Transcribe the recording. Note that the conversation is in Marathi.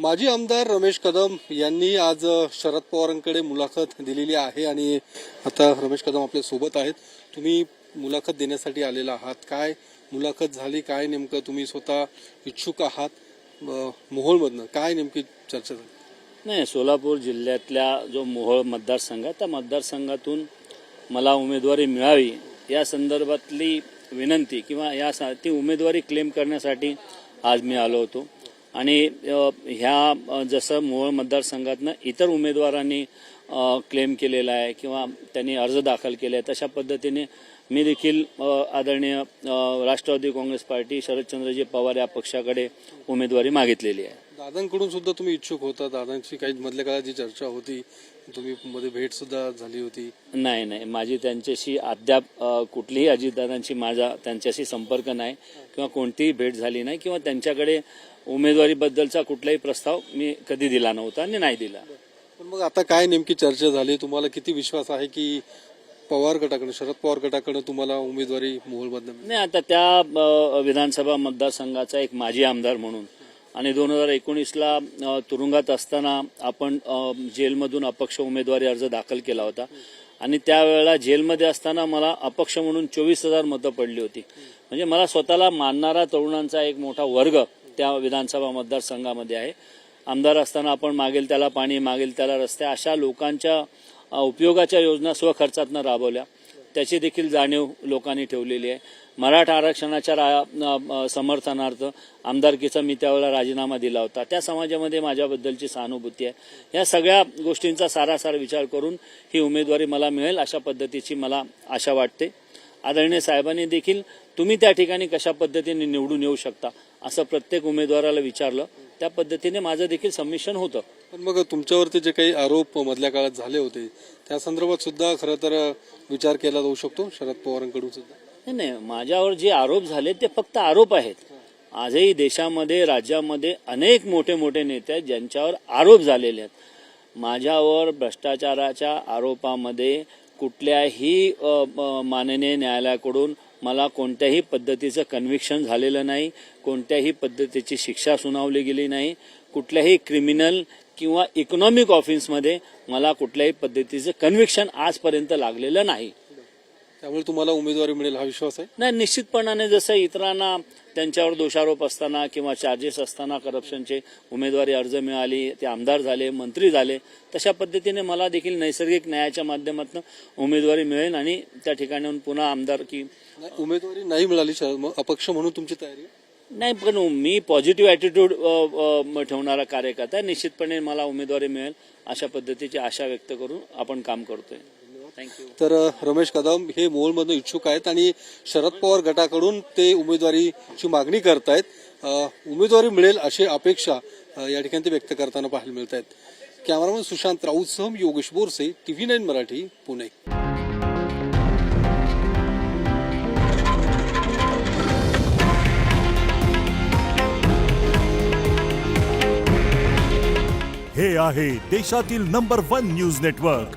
माजी आमदार रमेश कदम यांनी आज शरद पवारांकडे मुलाखत दिलेली आहे आणि आता रमेश कदम आपल्यासोबत आहेत. तुम्ही मुलाखत देण्यासाठी आलेला आहात. काय मुलाखत झाली? काय नेमकं तुम्ही स्वतः इच्छुक आहात? मोहोळमधनं काय नेमकी चर्चा झाली? नाही सोलापूर जिल्ह्यातल्या जो मोहोळ मतदारसंघ आहे त्या मतदारसंघातून मला उमेदवारी मिळावी या संदर्भातली विनंती किंवा या सा- ती उमेदवारी क्लेम करण्यासाठी आज मी आलो होतो. आणि ह्या जसं मोहोळ मतदारसंघातनं इतर उमेदवारांनी क्लेम केलेला आहे किंवा त्यांनी अर्ज दाखल केले आहे तशा पद्धतीने मी देखील आदरणीय राष्ट्रवादी काँग्रेस पार्टी शरदचंद्रजी पवार या पक्षाकडे उमेदवारी मागितलेली आहे. दादांकडून सुद्धा तुम्ही इच्छुक होता दादांची काही मधल्या काळात जी चर्चा होती तुम्ही मध्ये भेट सुद्धा झाली होती. नाही नाही माझी त्यांच्याशी अद्याप कुठलीही अजितदादांची माझा त्यांच्याशी संपर्क नाही किंवा कोणतीही भेट झाली नाही किंवा त्यांच्याकडे उमेदवारीबद्दलचा कुठलाही प्रस्ताव मी कधी दिला नव्हता आणि नाही दिला. पण मग आता काय नेमकी चर्चा झाली? तुम्हाला किती विश्वास आहे की पवार गटाकडे शरद पवार गटाकडे तुम्हाला उमेदवारी मोहोळमधनं? नाही आता त्या विधानसभा मतदारसंघाचा एक माजी आमदार म्हणून आणि दोन हजार एकोणीसला तुरुंगात असताना आपण जेलमधून अपक्ष उमेदवारी अर्ज दाखल केला होता. आणि त्यावेळेला जेलमध्ये असताना मला अपक्ष म्हणून चोवीस हजार मतं पडली होती. म्हणजे मला स्वतःला मानणारा तरुणांचा एक मोठा वर्ग त्या विधानसभा मतदारसंघामध्ये आहे. आमदार असताना आपण मागेल त्याला पाणी मागेल त्याला रस्ते अशा लोकांच्या उपयोगाच्या योजना स्वखर्चातनं राबवल्या. त्याची देखील जाणीव लोकांनी ठेवलेली आहे. मराठा आरक्षणाच्या रा- समर्थनार्थ आमदारकीचा मी त्यावेळेला राजीनामा दिला होता. त्या समाजामध्ये माझ्याबद्दलची सहानुभूती आहे. या सगळ्या गोष्टींचा सारासार विचार करून ही उमेदवारी मला मिळेल अशा पद्धतीची मला आशा वाटते. आदरणीय साहेबांनी देखील तुम्ही त्या ठिकाणी कशा पद्धतीने निवडून येऊ शकता? असं प्रत्येक उमेदवाराला विचारलं. त्या पद्धतीने माझं देखील संमिश्रण होतं. पण मग तुमच्यावरती जे काही आरोप मधल्या काळात झाले होते त्या संदर्भात सुद्धा खरं तर विचार केला जाऊ शकतो शरद पवारांकडून सुद्धा? नाही नाही. माझ्यावर जे आरोप झाले ते फक्त आरोप आहेत. आजही देशामध्ये राज्यामध्ये अनेक मोठे मोठे नेते आहेत ज्यांच्यावर आरोप झालेले आहेत. माझ्यावर भ्रष्टाचाराच्या आरोपामध्ये कुठल्याही माननीय न्यायालयाकडून मला कोणत्याही पद्धतीचं कन्व्हिक्शन झालेलं नाही कोणत्याही पद्धतीची शिक्षा सुनावली गेली नाही. कुठल्याही क्रिमिनल किंवा इकॉनॉमिक ऑफेन्समध्ये मला कुठल्याही पद्धतीचं कन्व्हिक्शन आजपर्यंत लागलेलं नाही. त्यामुळे तुम्हाला उमेदवारी मिळेल हा विश्वास आहे? नाही निश्चितपणाने जसं इतरांना त्यांच्यावर दोषारोप असताना किंवा चार्जेस असताना करप्शनचे उमेदवारी अर्ज मिळाली ते आमदार झाले मंत्री झाले तशा पद्धतीने मला देखील नैसर्गिक न्यायाच्या माध्यमातून उमेदवारी मिळेल आणि त्या ठिकाणाहून पुन्हा आमदार की उमेदवारी नाही मिळाली अपक्ष म्हणून तुमची तयारी? नाही पण मी पॉझिटिव्ह ॲटिट्यूड ठेवणारा कार्यकर्ता आहे. निश्चितपणे मला उमेदवारी मिळेल अशा पद्धतीची आशा व्यक्त करून आपण काम करतोय. तर रमेश कदम हे मोहोळमधून इच्छुक आहेत आणि शरद पवार गटाकडून ते उमेदवारीची मागणी करतायत. उमेदवारी मिळेल अशी अपेक्षा या ठिकाणी ते व्यक्त करताना पाहायला मिळत आहेत कॅमेरामन सुशांत राऊतसह मी योगेश बोरसे टीव्ही नाईन मराठी पुणे. हे आहे देशातील नंबर वन न्यूज नेटवर्क